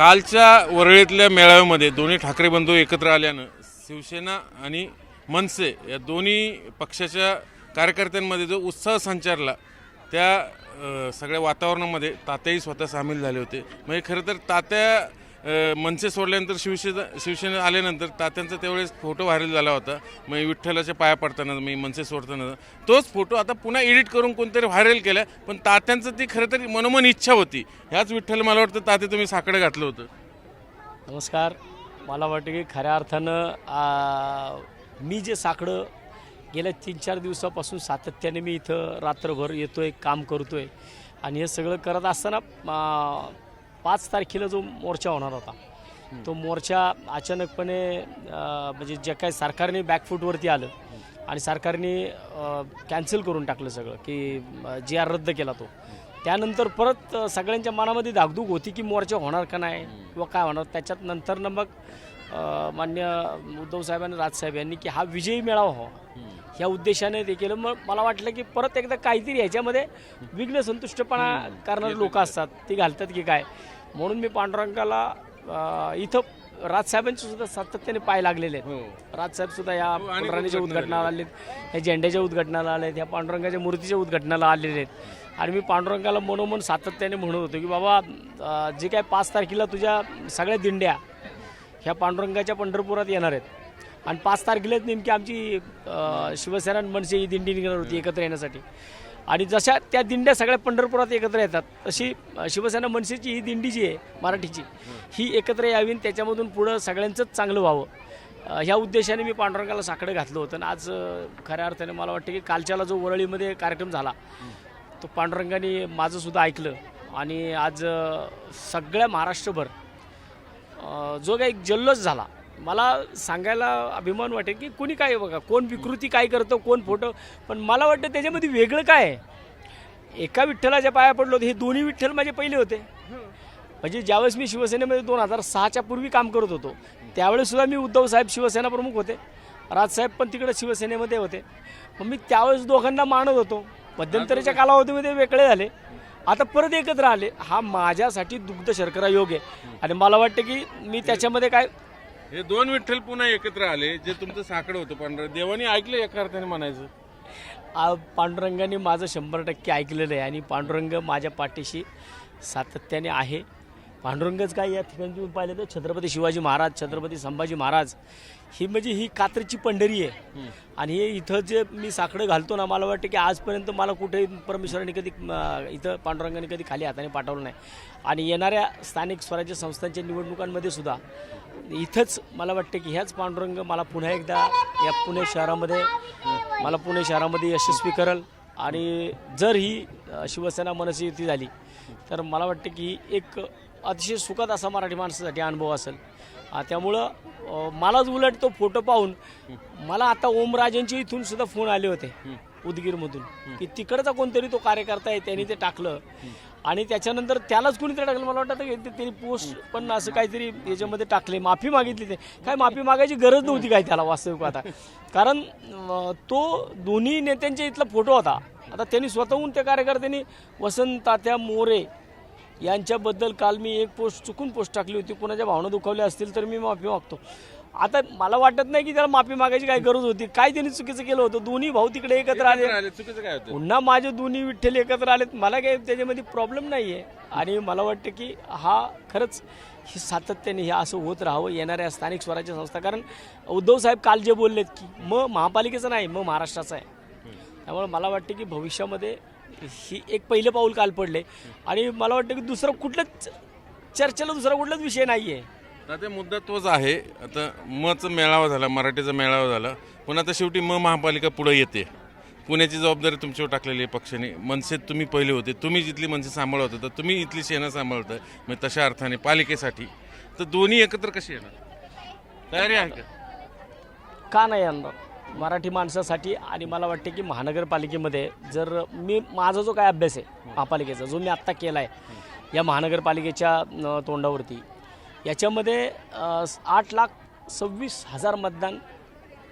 कालच्या वरळीतल्या मेळाव्यामध्ये दोन्ही ठाकरे बंधू एकत्र आल्यानं शिवसेना आणि मनसे या दोन्ही पक्षाच्या कार्यकर्त्यांमध्ये जो उत्साह संचारला त्या सगळ्या वातावरणामध्ये तात्याही स्वतः सामील झाले होते. म्हणजे खरं तर तात्या मनसे सोडल्यानंतर शिवसेना शिवसेना आल्यानंतर तात्यांचा त्यावेळेस फोटो व्हायरल झाला होता. मग विठ्ठलाच्या पाया पडताना मी मनसे सोडताना. तोच फोटो आता पुन्हा एडिट करून कोणतरी व्हायरल केला पण तात्यांचं ती खरं तर मनोमन इच्छा होती. ह्याच विठ्ठल मला वाटतं तात्या तुम्ही साकडं घातलं होतं. नमस्कार. मला वाटतं की खऱ्या अर्थानं मी जे साकडं गेल्या तीन चार दिवसापासून सातत्याने मी इथं रात्रभर येतोय काम करतोय. आणि हे सगळं करत असताना पाच तारखेला जो मोर्चा होणार होता तो मोर्चा अचानकपणे म्हणजे जे काय सरकारने बॅकफूटवरती आलं आणि सरकारने कॅन्सल करून टाकलं सगळं की जी आर रद्द केला तो. त्यानंतर परत सगळ्यांच्या मनामध्ये धाकधूक होती की मोर्चा होणार का नाही किंवा काय होणार. त्याच्यात नंतर न मग मान्य उद्धव साहेबांनी राजसाहेब यांनी की हा विजयी मेळावा हो ह्या उद्देशाने ते केलं. मग मला वाटलं की परत एकदा काहीतरी ह्याच्यामध्ये विघ्न संतुष्टपणा करणारे लोक असतात ती घालतात की काय? म्हणून मी पांडुरंगाला इथं राजसाहेबांचे सुद्धा सातत्याने पाय लागलेले आहेत. राजसाहेब सुद्धा या हो, फुलराणीच्या उद्घटनाला आलेत. ह्या झेंड्याच्या उद्घटनाला आलेत. ह्या पांडुरंगाच्या मूर्तीच्या उद्घटनाला आलेले आहेत. आणि मी पांडुरंगाला मनोमन सातत्याने म्हणत होतो की बाबा जे काय पाच तारखेला तुझ्या सगळ्या दिंड्या ह्या पांडुरंगाच्या पंढरपुरात येणार आहेत. आणि पाच तारखेलाच नेमकी आमची शिवसेना आणि मनसे ही दिंडी निघणार होती एकत्र येण्यासाठी. आणि जशा त्या दिंड्या सगळ्या पंढरपुरात एकत्र येतात तशी शिवसेना मनसेची ही दिंडी जी आहे मराठीची ही एकत्र यावी त्याच्यामधून पुढं सगळ्यांचंच चांगलं व्हावं. ह्या उद्देशाने मी पांडुरंगाला साकडं घातलं होतं आणि आज खऱ्या अर्थाने मला वाटतं की कालच्याला जो वरळीमध्ये कार्यक्रम झाला तो पांडुरंगाने माझंसुद्धा ऐकलं आणि आज सगळ्या महाराष्ट्रभर जो काही जल्लोष झाला मला सांगायला अभिमान वाटेल की कोणी काय बघा कोण विकृती काय करतं कोण फोटो पण मला वाटतं त्याच्यामध्ये वेगळं काय आहे? एका विठ्ठलाच्या पाया पडलो होतो हे दोन्ही विठ्ठल माझे पहिले होते. म्हणजे ज्यावेळेस मी शिवसेनेमध्ये दोन हजार सहाच्या पूर्वी काम करत होतो त्यावेळेससुद्धा मी उद्धव साहेब शिवसेना प्रमुख होते. राजसाहेब पण तिकडे शिवसेनेमध्ये होते. मग मी त्यावेळेस दोघांना मानत होतो. मध्यंतरीच्या कालावधीमध्ये वेगळे झाले. आता परत एकत्र आले. हा माझ्यासाठी दुग्ध शर्करा योग आहे. आणि मला वाटतं की मी त्याच्यामध्ये काय हे दोन विठ्ठल पुन्हा एकत्र आले जे तुमचं साकडं होतं पांडुर देवानी ऐकलं एका अर्थाने म्हणायचं? आ, पांडुरंगाने माझं शंभर टक्के ऐकलेलं आहे आणि पांडुरंग माझ्या पाठीशी सातत्याने आहे. पांडुरंगच काय या ठिकाणी तुम्ही पाहिलं तर छत्रपती शिवाजी महाराज छत्रपती संभाजी महाराज ही म्हणजे ही कात्रची पंढरी आहे. आणि हे इथं जे मी साकडं घालतो ना मला वाटतं की आजपर्यंत मला कुठेही परमेश्वराने कधी इथं पांडुरंगाने कधी खाली हाताने पाठवलं नाही. आणि येणाऱ्या स्थानिक स्वराज्य संस्थांच्या निवडणुकांमध्ये सुद्धा इथंच मला वाटतं की ह्याच पांडुरंग मला पुन्हा एकदा या पुणे शहरामध्ये मला पुणे शहरामध्ये यशस्वी करल. आणि जर ही शिवसेना मनसे युती झाली तर मला वाटतं की ही एक अतिशय सुखद असा मराठी माणसासाठी अनुभव असेल. त्यामुळं मलाच उलट तो फोटो पाहून मला आता ओमराजेंचे इथून सुद्धा फोन आले होते उदगीरमधून की तिकडचा कोणतरी तो कार्यकर्ता आहे त्यांनी ते टाकलं. आणि त्याच्यानंतर त्यालाच कोणीतरी टाकलं. मला वाटतं की ते- त्यांनी पोस्ट पण असं काहीतरी याच्यामध्ये टाकले माफी मागितली ते. काय माफी मागायची गरज नव्हती काय त्याला वास्तविक आता. कारण तो दोन्ही नेत्यांच्या इथला फोटो होता. आता त्यांनी स्वतःहून त्या कार्यकर्त्यांनी वसंत तात्या मोरे यांच्याबद्दल काल मी एक पोस्ट चुकून पोस्ट टाकली होती. कोणाच्या भावना दुखावल्या असतील तर मी माफी मागतो. आता मला वाटत नाही की त्याला माफी मागायची काय गरज होती. काय त्यांनी चुकीचं केलं होतं? दोन्ही भाऊ तिकडे एकत्र आले. चुकीचं काय होतं? पुन्हा माझे दोन्ही विठ्ठल एकत्र आलेत. मला काही त्याच्यामध्ये प्रॉब्लेम नाही आहे आणि मला वाटतं की हा खरंच हे सातत्याने हे असं होत राहावं येणाऱ्या स्थानिक स्वराज्य संस्था. कारण उद्धव साहेब काल जे बोललेत की मग महापालिकेचं नाही मग महाराष्ट्राचं आहे. त्यामुळे मला वाटतं की भविष्यामध्ये ही एक पहिलं पाऊल काल पडले. आणि मला वाटतं की दुसरं कुठलंच चर्चेला दुसरा कुठलाच विषय नाही आहे आता मुद्दा तोच आहे. आता मचा मेळावा झाला मराठीचा मेळावा झाला. पण आता शेवटी म महापालिका पुढे येते. पुण्याची जबाबदारी तुमच्यावर टाकलेली आहे पक्षाने. मनसेत तुम्ही पहिले होते. तुम्ही जिथली मनसे सांभाळत होता तुम्ही इथली सेना सांभाळताय मग तशा अर्थाने पालिकेसाठी. तर दोन्ही एकत्र कशी येणार? तयारी आहे का? का नाही आणणार मराठी माणसासाठी आणि मला वाटते की महानगरपालिकेमध्ये जर मी माझा जो काय अभ्यास आहे महापालिकेचा जो मी आत्ता केला आहे या महानगरपालिकेच्या तोंडावरती याच्यामध्ये आठ लाख सव्वीस हजार मतदान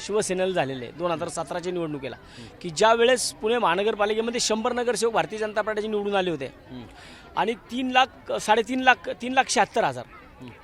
शिवसेनेला झालेले दोन हजार सतराच्या निवडणुकीला. की ज्या वेळेस पुणे महानगरपालिकेमध्ये शंभर नगरसेवक भारतीय जनता पार्टीचे निवडून आले होते. आणि तीन लाख साडेतीन लाख तीन लाख शहात्तर हजार.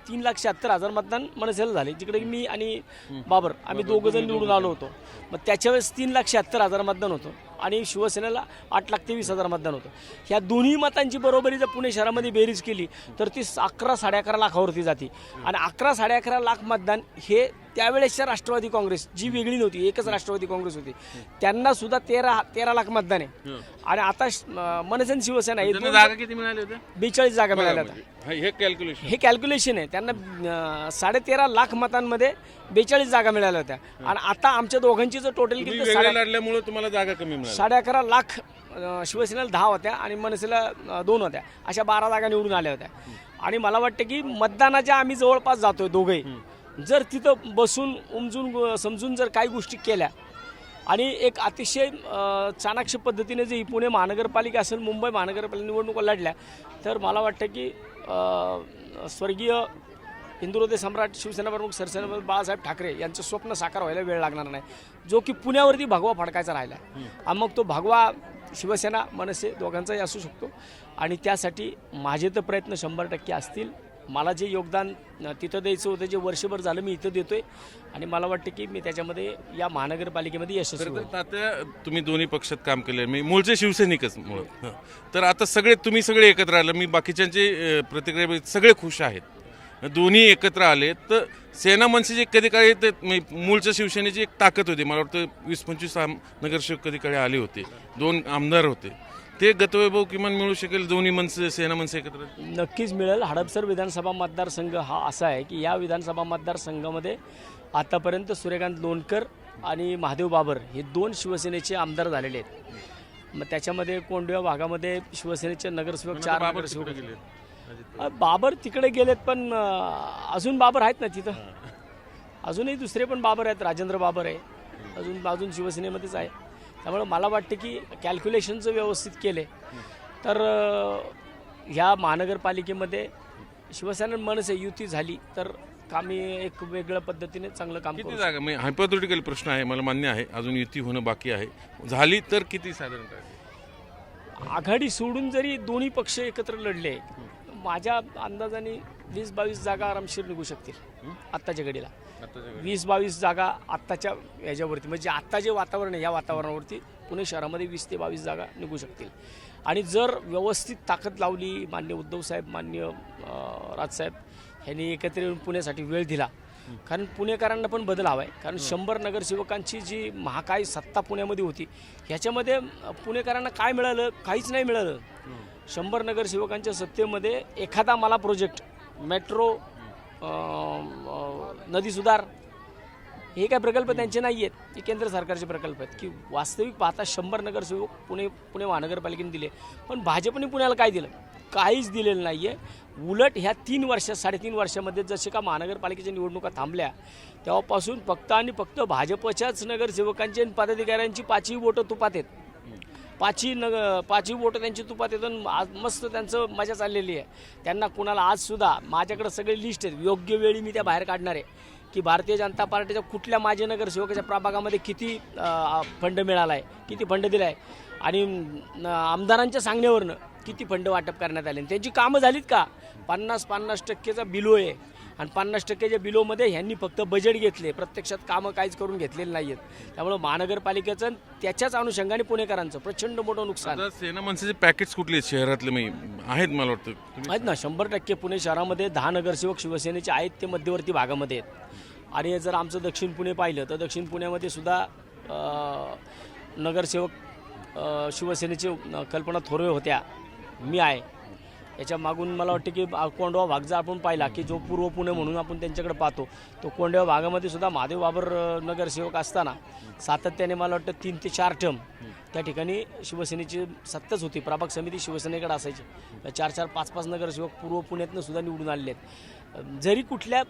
तीन लाख शहात्तर हजार मतदान मनसेला झाले जिकडे मी आणि बाबर आम्ही दोघं जण निवडून आलो होतो. मग त्याच्या वेळेस तीन लाख शहात्तर हजार मतदान होतं आणि शिवसेनेला आठ लाख तेवीस हजार मतदान होतं. ह्या दोन्ही मतांची बरोबरी जर पुणे शहरामध्ये बेरीज केली तर ती अकरा साडे अकरा लाखावरती जाते. आणि अकरा साडे अकरा लाख मतदान हे त्यावेळेसच्या राष्ट्रवादी काँग्रेस जी वेगळी नव्हती एकच राष्ट्रवादी काँग्रेस होती. त्यांना सुद्धा तेरा तेरा लाख मतदान आहे. आणि आता श- अं, मनसे आणि शिवसेना हे त्यांना जागा किती होत्या बेचाळीस जागा मिळाल्या होत्या. हा, हे कॅल्क्युलेशन हे कॅल्क्युलेशन आहे. त्यांना साडे तेरा लाख मतांमध्ये बेचाळीस जागा मिळाल्या होत्या. आणि आता आमच्या दोघांची जर टोटल तुम्ही वेगळे साडे लढल्यामुळे तुम्हाला जागा कमी साडे अकरा लाख अं, शिवसेनेला दहा होत्या आणि मनसेला अं, दोन होत्या. अशा बारा जागा निवडून आल्या होत्या. आणि मला वाटतं की मतदानाच्या आम्ही जवळपास जातोय दोघंही. जर तिथं बसून उमजून समजून जर काही गोष्टी केल्या आणि एक अतिशय चाणाक्ष पद्धतीने जे ही पुणे महानगरपालिका असेल मुंबई महानगरपालिका निवडणुका लढल्या तर मला वाटतं की स्वर्गीय हिंदुहृदय सम्राट शिवसेना प्रमुख सरसेनाप्रमुख बाळासाहेब ठाकरे यांचं स्वप्न साकार व्हायला वेळ लागणार नाही. जो की पुण्यावरती भगवा फडकायचा राहिला आणि मग तो भगवा शिवसेना मनसे दोघांचाही असू शकतो. आणि त्यासाठी माझे तर प्रयत्न शंभर टक्के असतील. मला जे योगदान तिथं द्यायचं होतं जे वर्षभर झालं मी इथं देतोय. आणि मला वाटतं की मी त्याच्यामध्ये या महानगरपालिकेमध्ये यशस्वी होईल. तात्या तुम्ही दोन्ही पक्षात काम केले मी मूळचे शिवसैनिकच मुळात हं. तर आता सगळे तुम्ही सगळे एकत्र आले मी बाकीच्यांची अं, प्रतिक्रिया सगळे खुश आहेत. दोन्ही एकत्र आले तर सेना मनसेची कधी काळी ते मी- मूळच्या शिवसेनेची एक ताकद होती. मला वाटतं वीस पंचवीस आम- नगरसेवक कधी काळी आले होते. दोन आमदार होते. ते गतवैभव किमान मिळू शकेल दोन्ही मनसे सेना मनसे एकत्र? नक्कीच मिळेल. हडपसर विधानसभा मतदारसंघ हा असा आहे की या विधानसभा मतदारसंघामध्ये आतापर्यंत सूर्यकांत लोणकर आणि महादेव बाबर हे दोन शिवसेनेचे आमदार झालेले आहेत. मग त्याच्यामध्ये कोंडव्या भागामध्ये शिवसेनेचे नगरसेवक चार बाबर नगरसेवक तिकडे गेले बाबर तिकडे गेलेत पण अजून बाबर आहेत ना तिथं? अजूनही दुसरे पण बाबर आहेत. राजेंद्र बाबर आहे. अजून अजून शिवसेनेमध्येच आहे. त्यामुळे मला वाटतं की कॅल्क्युलेशन जर व्यवस्थित केले. तर ह्या महानगरपालिकेमध्ये शिवसेना मनसे युती झाली तर आम्ही एक वेगळ्या पद्धतीने चांगलं काम किती जागा? म्हणजे हायपोथेटिकल प्रश्न आहे मला मान्य आहे. अजून युती होणं बाकी आहे. झाली तर किती साधारण आघाडी सोडून जरी दोन्ही पक्ष एकत्र लढले माझ्या अंदाजाने वीस बावीस जागा आरामशीर निघू शकतील आत्ताच्या घडीला. वीस बावीस जागा आत्ताच्या ह्याच्यावरती म्हणजे आत्ता जे वातावरण आहे या वातावरणावरती पुणे शहरामध्ये वीस ते बावीस जागा निघू शकतील. आणि जर व्यवस्थित ताकद लावली मान्य उद्धवसाहेब मान्य राजसाहेब ह्यांनी एकत्र येऊन पुण्यासाठी वेळ दिला. कारण पुणेकरांना पण बदल हवा आहे कारण शंभर नगरसेवकांची जी महाकाय सत्ता पुण्यामध्ये होती ह्याच्यामध्ये पुणेकरांना काय मिळालं? काहीच नाही मिळालं. शंभर नगरसेवकांच्या सत्तेमध्ये एखादा मला प्रोजेक्ट मेट्रो नदी सुधार. हे काय प्रकल्प त्यांचे नाही आहेत हे केंद्र सरकारचे प्रकल्प आहेत. की वास्तविक पाहता शंभर नगरसेवक पुणे पुणे महानगरपालिकेने दिले. पण भाजपने पुण्याला काय दिलं? काहीच दिलेलं नाही आहे उलट ह्या तीन वर्षात साडेतीन वर्षामध्ये जसे का महानगरपालिकेच्या निवडणुका थांबल्या तेव्हापासून फक्त आणि फक्त भाजपच्याच नगरसेवकांची आणि पदाधिकाऱ्यांची पाचही बोटं तुपात आहेत. पाचही नग पाचही बोटं त्यांची तुपात येतात आज मस्त त्यांचं मजा चाललेली आहे. त्यांना कुणाला आजसुद्धा माझ्याकडं माझ्याकडे सगळे लिस्ट आहेत. योग्य वेळी मी त्या बाहेर काढणार आहे. की भारतीय जनता पार्टीच्या कुठल्या माजी नगरसेवकाच्या प्रभागामध्ये किती फंड मिळाला आहे किती फंड दिला आहे आणि आमदारांच्या सांगण्यावरनं किती फंड वाटप करण्यात आले. त्यांची कामं झालीत का? पन्नास पन्नास टक्केचा बिलो आहे आणि पन्नास टक्केच्या बिलोमध्ये ह्यांनी फक्त बजेट घेतले. प्रत्यक्षात कामं काहीच करून घेतलेली नाही आहेत त्यामुळं महानगरपालिकेचं त्याच्याच अनुषंगाने पुणेकरांचं प्रचंड मोठं नुकसान. आता सेना मनसेचे पॅकेज कुठले आहेत शहरातले? मी आहेत मला वाटतं. तुम्ही आहेत ना शंभर टक्के पुणे शहरामध्ये दहा नगरसेवक शिवसेनेचे आहेत ते मध्यवर्ती भागामध्ये आहेत. आणि जर आमचं दक्षिण पुणे पाहिलं तर दक्षिण पुण्यामध्ये सुद्धा अं, नगरसेवक अं, शिवसेनेचे अं, कल्पना थोरवे होत्या. मी आहे. याच्या मागून मला वाटतं की कोंडवा भाग जर आपण पाहिला की जो पूर्व पुणे म्हणून आपण त्यांच्याकडे पाहतो तो कोंडवा भागामध्ये सुद्धा महादेव बाबर नगरसेवक असताना सातत्याने मला वाटतं तीन ते चार टर्म त्या ठिकाणी शिवसेनेची सत्ताच होती. प्रभाग समिती शिवसेनेकडे असायची. चार चार पाच पाच नगरसेवक पूर्व पुण्यातनं सुद्धा निवडून आलेले आहेत. जरी कुठल्या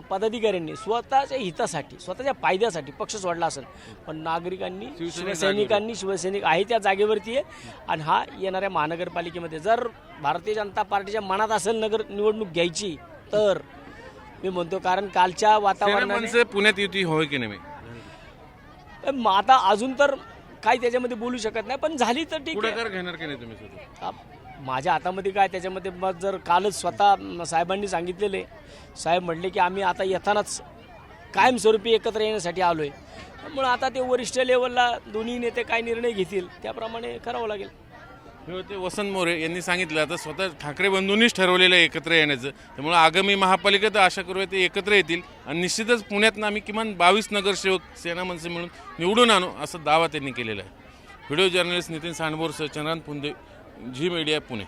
पदाधिकाऱ्यांनी स्वतःच्या हितासाठी स्वतःच्या फायद्यासाठी पक्ष सोडला असेल पण नागरिकांनी शिवसैनिकांनी शिवसैनिक आहे त्या जागेवरती आहे. आणि हा येणाऱ्या महानगरपालिकेमध्ये जर भारतीय जनता पार्टीच्या मनात असेल नगर निवडणूक घ्यायची तर मी म्हणतो कारण कालच्या वातावरणाने मनसे पुण्यात युती होय की नाही? मग आता अजून तर काही त्याच्यामध्ये बोलू शकत नाही पण झाली तर ठीक आहे. घेणार की नाही तुम्ही माझ्या हातामध्ये काय त्याच्यामध्ये मग जर कालच स्वतः साहेबांनी सांगितलेले. साहेब म्हटले की आम्ही आता येतानाच कायमस्वरूपी एकत्र येण्यासाठी आलो आहे त्यामुळे आता ते वरिष्ठ लेवलला दोन्ही नेते काय निर्णय घेतील त्याप्रमाणे करावं लागेल. ते होते वसंत मोरे यांनी सांगितलं आता स्वतः ठाकरे बंधूंनीच ठरवलेलं आहे एकत्र येण्याचं. त्यामुळे आगामी महापालिकेत आशा करूया ते एकत्र येतील. आणि निश्चितच पुण्यातनं आम्ही किमान बावीस नगरसेवक सेना मनसे मिळून निवडून आणू असा दावा त्यांनी केलेला आहे. व्हिडिओ जर्नलिस्ट नितीन सांडबोरसह चंद्रांत पुंदे झी मीडिया पुणे.